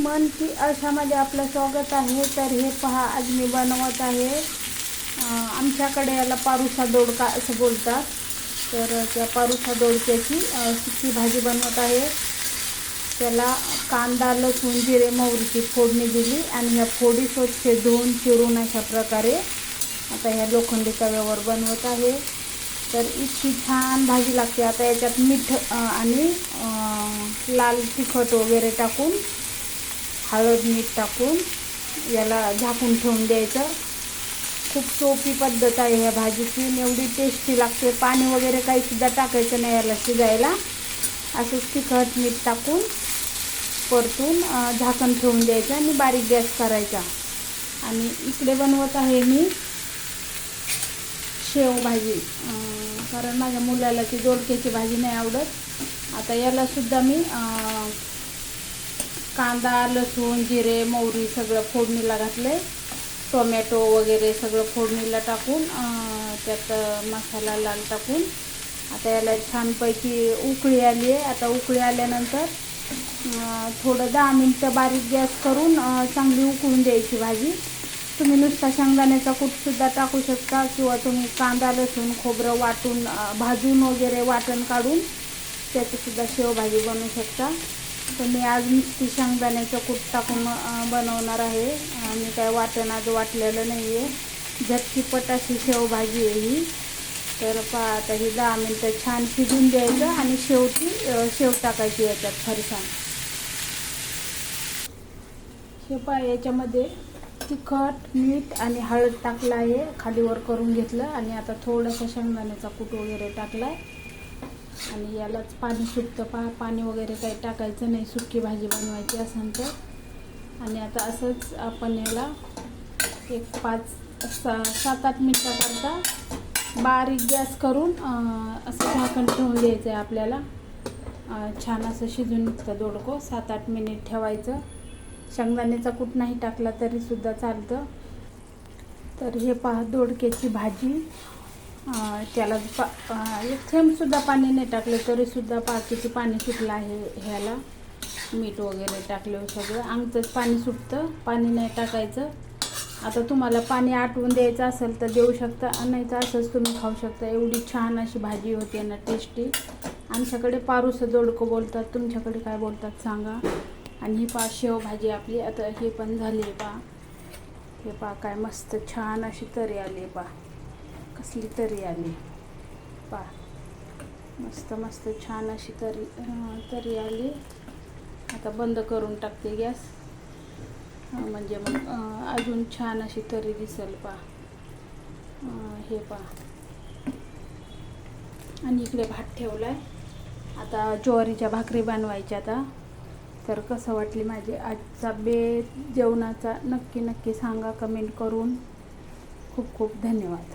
मन की अशामध्ये आपलं स्वागत आहे. तर हे पहा आज मी बनवत आहे. आमच्याकडे याला पारुसा दोडका असं बोलतात. तर त्या पारुसा दोडक्याची सुकी भाजी बनवत आहे. त्याला कांदा लसूण जिरे मोहरीची फोडणी दिली आणि ह्या फोडी स्वच्छ धुवून चिरून अशा प्रकारे आता ह्या लोखंडी तव्यावर बनवत आहे. तर इतकी छान भाजी लागते. आता याच्यात मीठ आणि लाल तिखट वगैरे टाकून हळद मीठ टाकून याला झाकून ठेवून द्यायचं. खूप सोपी पद्धत आहे ह्या भाजीची. एवढी टेस्टी लागते. पाणी वगैरे काही सुद्धा टाकायचं नाही याला शिजायला. असंच तिखट मीठ टाकून परतून झाकण ठेवून द्यायचं आणि बारीक गॅस करायचा. आणि इकडे बनवत आहे मी शेव भाजी. कारण माझ्या मुलाला ती दोडक्याची भाजी नाही आवडत. आता याला सुद्धा मी आ, कांदा लसूण जिरे मोहरी सगळं फोडणीला घातले टोमॅटो वगैरे सगळं फोडणीला टाकून त्यात मसाला लाल टाकून. आता याला छानपैकी उकळी आली आहे. आता उकळी आल्यानंतर थोडं दहा मिनटं बारीक गॅस करून चांगली उकळून द्यायची भाजी. तुम्ही नुसता शेंगदाण्याचा कूटसुद्धा टाकू शकता किंवा तुम्ही कांदा लसूण खोबरं वाटून भाजून वगैरे वाटण काढून त्याचीसुद्धा शेवभाजी बनवू शकता. तर मी आज नुसती शेंगदाण्याचं कूट टाकून बनवणार आहे. आणि मी काय वाटण आज वाटलेलं नाही आहे झटकीपट अशी शेवभाजी आहे ही. तर पहा आता ही दहा मिनटं छान शिजून द्यायचं आणि शेवटी शेव टाकायची याच्यात फरसाण. शेपा याच्यामध्ये तिखट मीठ आणि हळद टाकलं आहे. खालीवर करून घेतलं आणि आता थोडंसं शेंगदाण्याचा कूट वगैरे टाकला आहे आणि यालाच पाणी सुटतं पा पाणी वगैरे काही टाकायचं नाही सुकी भाजी बनवायची असेल तर. आणि आता असंच आपण याला एक पाच सा सात आठ मिनटाकरता बारीक गॅस करून असं झाकण ठेवून द्यायचं आहे आपल्याला छान असं शिजून निघतं दोडकं. सात आठ मिनिट ठेवायचं. शेंगदाण्याचा कूट नाही टाकला तरीसुद्धा चालतं. तर हे पहा दोडक्याची भाजी. त्याला पा एक थेंबसुद्धा पाणी नाही टाकलं तरीसुद्धा पहा किती पाणी सुटलं आहे ह्याला. मीठ वगैरे टाकलं सगळं. आमचंच पाणी सुटतं. पाणी नाही टाकायचं. आता तुम्हाला पाणी आटवून द्यायचं असेल तर देऊ शकता. नाही तर असंच तुम्ही खाऊ शकता. एवढी छान अशी भाजी होते ना टेस्टी आमच्याकडे पारूसं दोडकं बोलतात. तुमच्याकडे काय बोलतात सांगा. आणि ही पा शेवभाजी आपली. आता हे पण झाली आहे पा. हे पा काय मस्त छान अशी तरी आली पा. कसली तरी आली. पा. मस्त मस्त छान अशी तरी तरी आली. आता बंद करून टाकते गॅस. म्हणजे मग अजून छान अशी तरी दिसेल पा. हे पा. आणि इकडे भात ठेवला आहे आता ज्वारीच्या भाकरी बनवायच्या आता. तर कसं वाटली माझी? आजचा बेत जेवणाचा नक्की नक्की सांगा कमेंट करून. खूप खूप धन्यवाद.